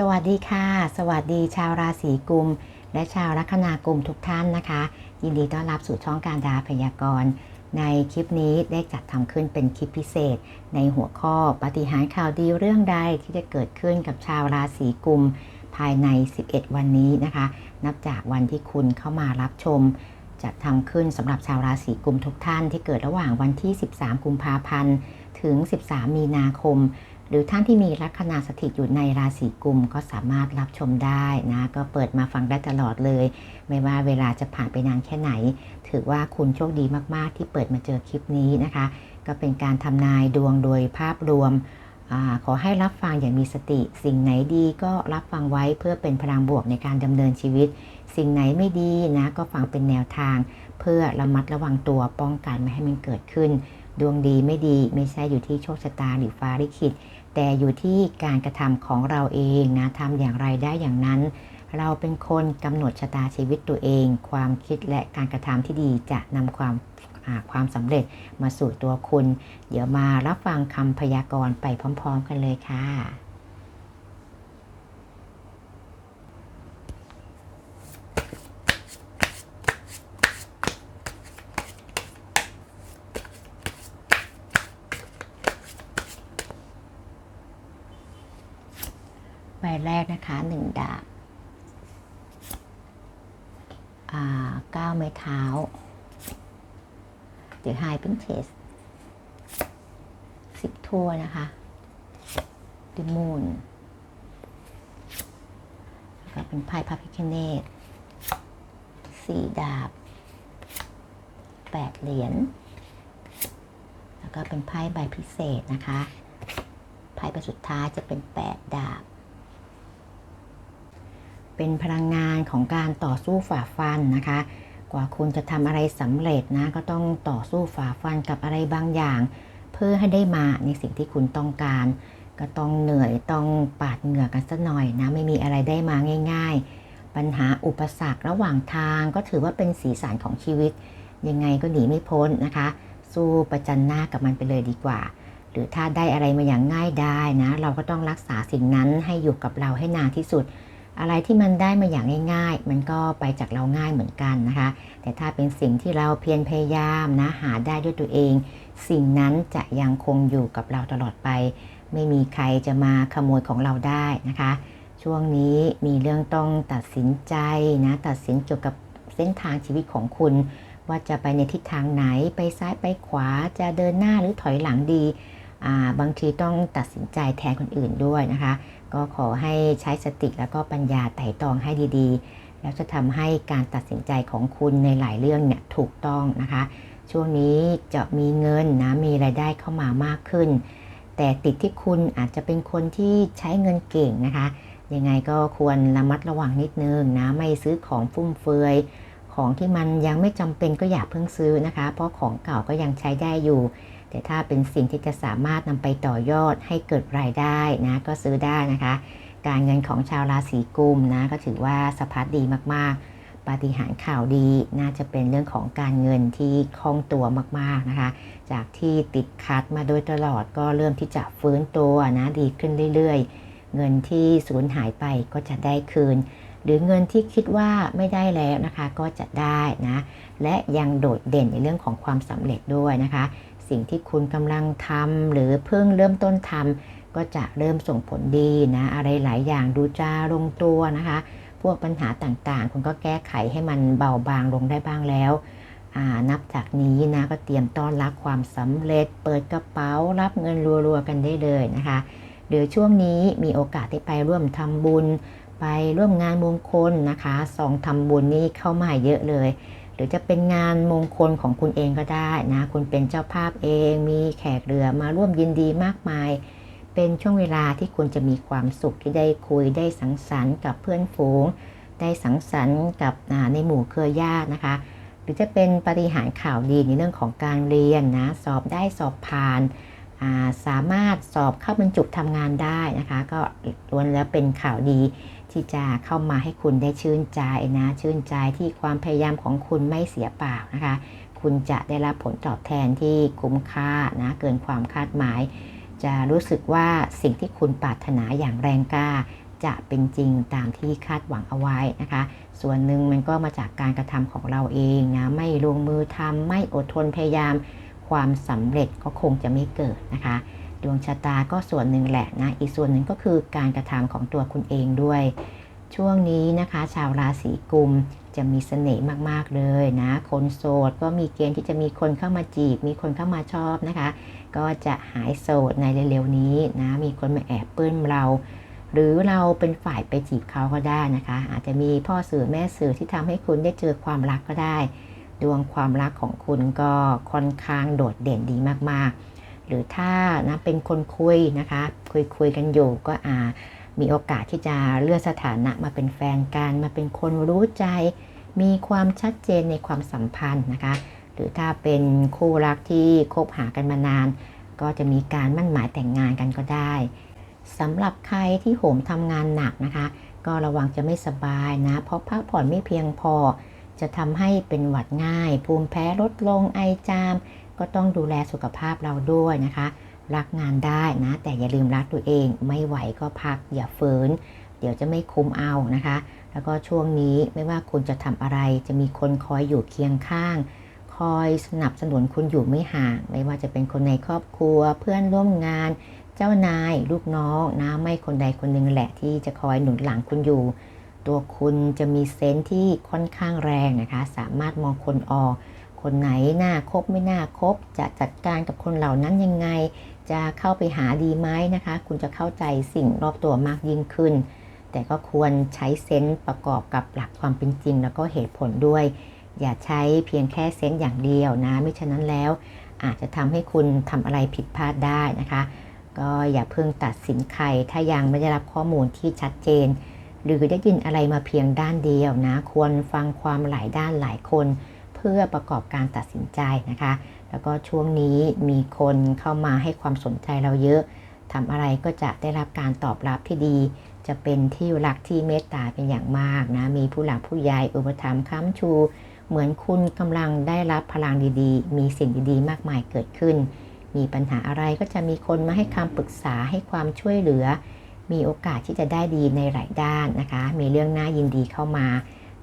สวัสดีค่ะ สวัสดีชาวราศีกุม และชาวลัคนากุมทุกท่านนะคะ ยินดีต้อนรับสู่ช่องการดาพยากรณ์ ในคลิปนี้ได้จัดทำขึ้นเป็นคลิปพิเศษ ในหัวข้อปฏิหารข่าวดีเรื่องใดที่จะเกิดขึ้นกับชาวราศีกุม ภายใน 11 วันนี้นะคะ นับจากวันที่คุณเข้ามารับชมจัดทำขึ้นสำหรับชาวราศีกุมทุกท่านที่เกิดระหว่างวันที่ 13 กุมภาพันธ์ ถึง 13 มีนาคม หรือท่านที่มีลัคนาสถิตอยู่ในราศีกุมก็สามารถรับชมได้นะ ก็เปิดมาฟังได้ตลอดเลย ไม่ว่าเวลาจะผ่านไปนานแค่ไหน ถือว่าคุณโชคดีมากๆ ที่เปิดมาเจอคลิปนี้นะคะ ก็เป็นการทำนายดวงโดยภาพรวมอขอให้รับฟังอย่างมีสติ สิ่งไหนดีก็รับฟังไว้เพื่อเป็นพลังบวกในการดำเนินชีวิต สิ่งไหนไม่ดีนะก็ฟังเป็นแนวทาง เพื่อระมัดระวังตัวป้องกันไม่ให้มันเกิดขึ้น ดวงดีไม่ดีไม่ใช่อยู่ที่โชคชะตาหรือฟ้าลิขิต แต่อยู่ที่การกระทำของเราเองนะทำอย่างไรได้อย่างนั้น เราเป็นคนกำหนดชะตาชีวิตตัวเอง ความคิดและการกระทำที่ดีจะนำความความสำเร็จมาสู่ตัวคุณ เดี๋ยวมารับฟังคำพยากรณ์ไปพร้อม ๆ กันเลยค่ะ แรกนะคะหนึ่งดาบเก้าไม้เท้าหรือ High Princess สิบทั่วนะคะดิมูนแล้วก็เป็นไพ่พระพิคเนตสี่ดาบแปดเหรียญแล้วก็เป็นไพ่ใบพิเศษนะคะไพ่ใบสุดท้ายจะเป็นแปดดาบ เป็นพลังงานของการต่อสู้ฝ่าฟันนะคะ กว่าคุณจะทำอะไรสำเร็จนะ ก็ต้องต่อสู้ฝ่าฟันกับอะไรบางอย่าง เพื่อให้ได้มาในสิ่งที่คุณต้องการ ก็ต้องเหนื่อยต้องปาดเหงื่อกันสักหน่อยนะ ไม่มีอะไรได้มาง่าย ๆ ปัญหาอุปสรรคระหว่างทางก็ถือว่าเป็นสีสันของชีวิต ยังไงก็หนีไม่พ้นนะคะ สู้ประจันหน้ากับมันไปเลยดีกว่า หรือถ้าได้อะไรมาอย่างง่ายได้นะ เราก็ต้องรักษาสิ่งนั้นให้อยู่กับเราให้นานที่สุด อะไรที่มันได้มาอย่างง่าย ๆ มันก็ไปจากเราง่ายเหมือนกันนะคะ แต่ถ้าเป็นสิ่งที่เราเพียรพยายามนะหาได้ด้วยตัวเอง สิ่งนั้นจะยังคงอยู่กับเราตลอดไป ไม่มีใครจะมาขโมยของเราได้นะคะ ช่วงนี้มีเรื่องต้องตัดสินใจนะตัดสินเกี่ยวกับเส้นทางชีวิตของคุณ ว่าจะไปในทิศทางไหนไปซ้ายไปขวาจะเดินหน้าหรือถอยหลังดีอ่าบางทีต้องตัดสินใจแทนคนอื่นด้วยนะคะ ก็ขอให้ใช้สติแล้วก็ปัญญาไต่ตองให้ดีๆ แล้วจะทำให้การตัดสินใจของคุณในหลายเรื่องเนี่ยถูกต้องนะคะ ช่วงนี้จะมีเงินนะมีรายได้เข้ามามากขึ้น แต่ติดที่คุณอาจจะเป็นคนที่ใช้เงินเก่งนะคะ ยังไงก็ควรระมัดระวังนิดนึงนะไม่ซื้อของฟุ่มเฟือยของที่มันยังไม่จำเป็นก็อย่าเพิ่งซื้อนะคะ เพราะของเก่าก็ยังใช้ได้อยู่ แต่ถ้าเป็นสิ่งที่จะสามารถนำไปต่อยอดให้เกิดรายได้นะก็ซื้อได้นะคะ การเงินของชาวราศีกุมนะก็ถือว่าสะพัดดีมากๆ ปาฏิหาริย์ข่าวดีน่าจะเป็นเรื่องของการเงินที่คล่องตัวมากๆนะคะ จากที่ติดคัดมาโดยตลอดก็เริ่มที่จะฟื้นตัวนะดีขึ้นเรื่อยๆ เงินที่สูญหายไปก็จะได้คืนหรือเงินที่คิดว่าไม่ได้แล้วนะคะก็จะได้นะ และยังโดดเด่นในเรื่องของความสำเร็จด้วยนะคะ สิ่งที่คุณกำลังทำหรือเพิ่งเริ่มต้นทำก็จะเริ่มส่งผลดีนะ อะไรหลายอย่างดูจะลงตัวนะคะ พวกปัญหาต่างๆ คุณก็แก้ไขให้มันเบาบางลงได้บ้างแล้วนับจากนี้นะก็เตรียมต้อนรับความสำเร็จ เปิดกระเป๋ารับเงินรัวๆกันได้เลยนะคะเดี๋ยวช่วงนี้มีโอกาสได้ไปร่วมทำบุญ ไปร่วมงานมงคลนะคะซองทำบุญนี่เข้ามาเยอะเลย หรือจะเป็นงานมงคลของคุณเองก็ได้นะ คุณเป็นเจ้าภาพเอง มีแขกเรือมาร่วมยินดีมากมาย เป็นช่วงเวลาที่คุณจะมีความสุขที่ได้คุยได้สังสรรค์กับเพื่อนฝูง ได้สังสรรค์กับในหมู่เครือญาตินะคะ หรือจะเป็นปฏิหารข่าวดีในเรื่องของการเรียนนะ สอบได้สอบผ่าน สามารถสอบเข้าบรรจุทำงานได้นะคะ ก็ล้วนแล้วเป็นข่าวดี ที่จะเข้ามาให้คุณได้ชื่นใจนะ ชื่นใจที่ความพยายามของคุณไม่เสียเปล่านะคะ คุณจะได้รับผลตอบแทนที่คุ้มค่านะเกินความคาดหมาย จะรู้สึกว่าสิ่งที่คุณปรารถนาอย่างแรงกล้า จะเป็นจริงตามที่คาดหวังเอาไว้นะคะ ส่วนหนึ่งมันก็มาจากการกระทำของเราเองนะไม่ลงมือทำไม่อดทนพยายาม ความสำเร็จก็คงจะไม่เกิดนะคะ ดวงชะตาก็ส่วนหนึ่งแหละนะอีกส่วนหนึ่งก็คือการกระทำของตัวคุณเองด้วย ช่วงนี้นะคะ ชาวราศีกุมจะมีเสน่ห์มากๆเลยนะ คนโสดก็มีเกณฑ์ที่จะมีคนเข้ามาจีบ มีคนเข้ามาชอบนะคะ ก็จะหายโสดในเร็วๆนี้นะ มีคนมาแอบปลื้มเรา หรือเราเป็นฝ่ายไปจีบเขาก็ได้นะคะ อาจจะมีพ่อสื่อแม่สื่อที่ทำให้คุณได้เจอความรักก็ได้ ดวงความรักของคุณก็ค่อนข้างโดดเด่นดีมากๆ หรือถ้านะเป็นคนคุยนะคะ คุยคุยกันอยู่ก็อามีโอกาสที่จะเลื่อนสถานะมาเป็นแฟนกันมาเป็นคนรู้ใจ มีความชัดเจนในความสัมพันธ์นะคะ หรือถ้าเป็นคู่รักที่คบหากันมานาน ก็จะมีการมั่นหมายแต่งงานกันก็ได้สำหรับใครที่โหมทำงานหนักนะคะ ก็ระวังจะไม่สบายนะ เพราะพักผ่อนไม่เพียงพอ จะทำให้เป็นหวัดง่าย ภูมิแพ้ลดลงไอจาม ก็ต้องดูแลสุขภาพเราด้วยนะคะ รักงานได้นะ แต่อย่าลืมรักตัวเอง ไม่ไหวก็พักอย่าฝืน เดี๋ยวจะไม่คุ้มเอานะคะ แล้วก็ช่วงนี้ไม่ว่าคุณจะทำอะไร จะมีคนคอยอยู่เคียงข้าง คอยสนับสนุนคุณอยู่ไม่ห่าง ไม่ว่าจะเป็นคนในครอบครัว เพื่อนร่วมงาน เจ้านาย ลูกน้องนะไม่คนใดคนหนึ่งแหละที่จะคอยหนุนหลังคุณอยู่ ตัวคุณจะมีเซนส์ที่ค่อนข้างแรงนะคะ สามารถมองคนออก คนไหนน่าคบไม่น่าคบ จะจัดการกับคนเหล่านั้นยังไง จะเข้าไปหาดีไหมนะคะ คุณจะเข้าใจสิ่งรอบตัวมากยิ่งขึ้น แต่ก็ควรใช้เซนส์ประกอบกับหลักความเป็นจริง แล้วก็เหตุผลด้วย อย่าใช้เพียงแค่เซนส์อย่างเดียวนะ ไม่ฉะนั้นแล้ว อาจจะทำให้คุณทำอะไรผิดพลาดได้นะคะ ก็อย่าเพิ่งตัดสินใคร ถ้ายังไม่ได้รับข้อมูลที่ชัดเจน หรือได้ยินอะไรมาเพียงด้านเดียวนะ ควรฟังความหลายด้านหลายคน เพื่อประกอบการตัดสินใจนะคะ แล้วก็ช่วงนี้มีคนเข้ามาให้ความสนใจเราเยอะทำอะไรก็จะได้รับการตอบรับที่ดี จะเป็นที่รักที่เมตตาเป็นอย่างมากนะ มีผู้หลักผู้ใหญ่อุปถัมภ์ค้ำชู เหมือนคุณกำลังได้รับพลังดีๆ มีสิ่งดีๆ มากมายเกิดขึ้น มีปัญหาอะไรก็จะมีคนมาให้คำปรึกษาให้ความช่วยเหลือ มีโอกาสที่จะได้ดีในหลายด้านนะคะ มีเรื่องน่ายินดีเข้ามา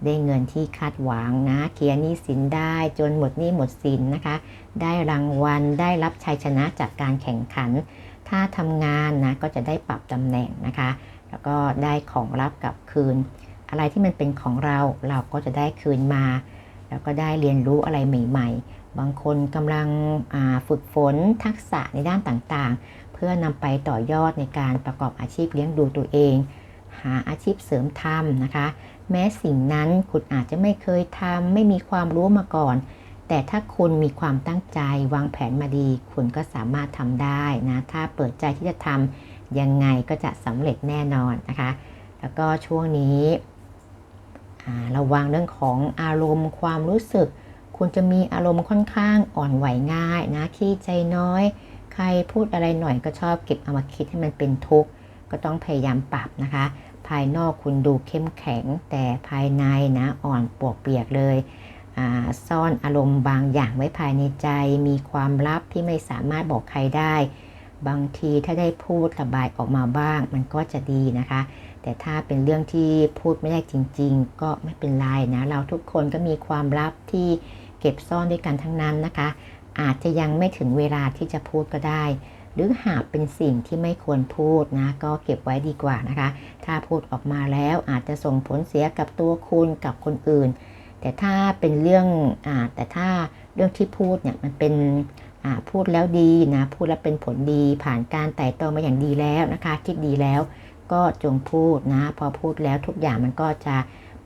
ได้เงินที่คาดหวังนะเคลียร์หนี้สินได้จนหมดหนี้หมดสินนะคะ ได้รางวัลได้รับชัยชนะจากการแข่งขัน ถ้าทำงานนะก็จะได้ปรับตำแหน่งนะคะ แล้วก็ได้ของรับกลับคืน อะไรที่มันเป็นของเราเราก็จะได้คืนมา แล้วก็ได้เรียนรู้อะไรใหม่ ๆ บางคนกำลังฝึกฝนทักษะในด้านต่างๆ เพื่อนำไปต่อยอดในการประกอบอาชีพเลี้ยงดูตัวเอง หาอาชีพเสริมทำนะคะ แม้สิ่งนั้นคุณอาจจะไม่เคยทำไม่มีความรู้มาก่อน แต่ถ้าคุณมีความตั้งใจวางแผนมาดี คุณก็สามารถทำได้นะ ถ้าเปิดใจที่จะทำยังไงก็จะสำเร็จแน่นอนนะคะ แล้วก็ช่วงนี้ระวังเรื่องของอารมณ์ความรู้สึก คุณจะมีอารมณ์ค่อนข้างอ่อนไหวง่ายนะขี้ใจน้อย ใครพูดอะไรหน่อยก็ชอบเก็บเอามาคิดให้มันเป็นทุกข์ก็ต้องพยายามปรับนะคะ ภายนอกคุณดูเข้มแข็ง แต่ภายในนะอ่อนปวกเปียกเลยซ่อนอารมณ์บางอย่างไว้ภายในใจ มีความลับที่ไม่สามารถบอกใครได้ บางทีถ้าได้พูดระบายออกมาบ้าง มันก็จะดีนะคะ แต่ถ้าเป็นเรื่องที่พูดไม่ได้จริง ๆ ก็ไม่เป็นไรนะ เราทุกคนก็มีความลับที่เก็บซ่อนด้วยกันทั้งนั้นนะคะ อาจจะยังไม่ถึงเวลาที่จะพูดก็ได้ หรือหากเป็นสิ่งที่ไม่ควรพูดนะ ก็เก็บไว้ดีกว่านะคะ ถ้าพูดออกมาแล้วอาจจะส่งผลเสียกับตัวคุณกับคนอื่น แต่ถ้าเป็นเรื่องอแต่ถ้าเรื่องที่พูดเนี่ยมันเป็นพูดแล้วดีนะ พูดแล้วเป็นผลดีผ่านการไต่ตองมาอย่างดีแล้วนะคะ คิดดีแล้วก็จงพูดนะ พอพูดแล้วทุกอย่างมันก็จะ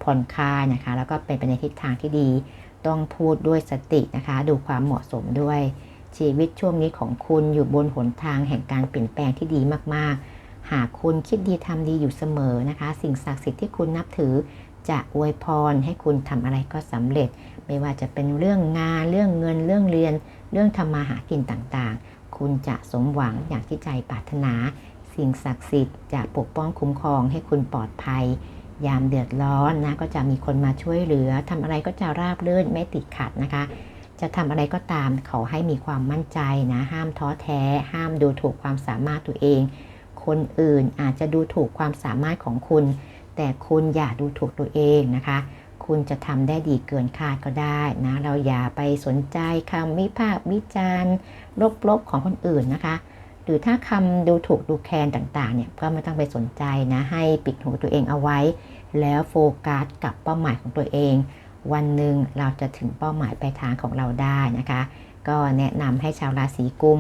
ผ่อนคลายนะคะ แล้วก็เป็นไปในทิศทางที่ดี ต้องพูดด้วยสตินะคะ ดูความเหมาะสมด้วย ชีวิตช่วงนี้ของคุณอยู่บนหนทางแห่งการเปลี่ยนแปลงที่ดีมากๆ หากคุณคิดดีทำดีอยู่เสมอนะคะ สิ่งศักดิ์สิทธิ์ที่คุณนับถือ จะอวยพรให้คุณทำอะไรก็สำเร็จ ไม่ว่าจะเป็นเรื่องงาน เรื่องเงิน เรื่องเรียน เรื่องทำมาหากินต่างๆ คุณจะสมหวังอย่างที่ใจปรารถนา สิ่งศักดิ์สิทธิ์จะปกป้องคุ้มครองให้คุณปลอดภัย ยามเดือดร้อนนะก็จะมีคนมาช่วยเหลือทำอะไรก็จะราบรื่นไม่ติดขัดนะคะ จะทำอะไรก็ตามขอให้มีความมั่นใจนะ ห้ามท้อแท้ ห้ามดูถูกความสามารถตัวเองคคนอื่นอาจจะดูถูกความสามารถของคุณ แต่คุณอย่าดูถูกตัวเองนะคะ คุณจะทำได้ดีเกินคาดก็ได้นะ เราอย่าไปสนใจคำวิพากษ์วิจารณ์ลบๆของคนอื่นนะคะ หรือถ้าคำดูถูกดูแคลนต่างๆเนี่ยก็ไม่ต้องไปสนใจนะ ให้ปิดหูตัวเองเอาไว้ แล้วโฟกัสกับเป้าหมายของตัวเอง วันหนึ่งเราจะถึงเป้าหมายปลายทางของเราได้นะคะ ก็แนะนำให้ชาวราศีกุม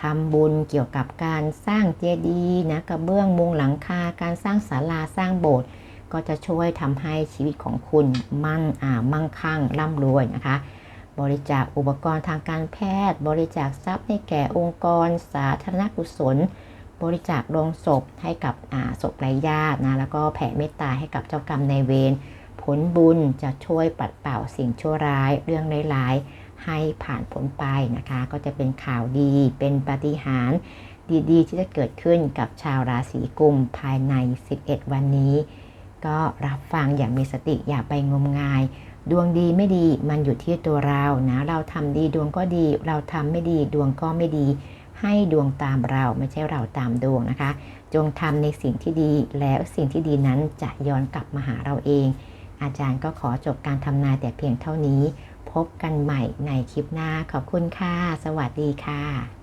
ทำบุญเกี่ยวกับการสร้างเจดีย์นะกระเบื้องมุงหลังคาการสร้างศาลาสร้างโบสถ์ก็จะช่วยทำให้ชีวิตของคุณมั่งอ่ามั่งคั่งร่ำรวยนะคะ บริจาคอุปกรณ์ทางการแพทย์ บริจาคทรัพย์ให้แก่องค์กร สาธารณกุศล บริจาคโลงศพให้กับศพไร้ญาตินะแล้วก็แผ่เมตตาให้กับเจ้ากรรมนายเวร ผลบุญจะช่วยปัดเป่าสิ่งชั่วร้ายเรื่องร้ายๆให้ผ่านผลไปนะคะ ก็จะเป็นข่าวดีเป็นปาฏิหาริย์ดีๆ ที่จะเกิดขึ้นกับชาวราศีกุมภายใน 11 วันนี้ ก็รับฟังอย่างมีสติอย่าไปงมงาย ดวงดีไม่ดีมันอยู่ที่ตัวเรานะเราทำดีดวงก็ดี เราทำไม่ดีดวงก็ไม่ดี ให้ดวงตามเราไม่ใช่เราตามดวงนะคะ จงทำในสิ่งที่ดีแล้วสิ่งที่ดีนั้นจะย้อนกลับมาหาเราเอง อาจารย์ก็ขอจบการทำนายแต่เพียงเท่านี้ พบกันใหม่ในคลิปหน้าขอบคุณค่ะ สวัสดีค่ะ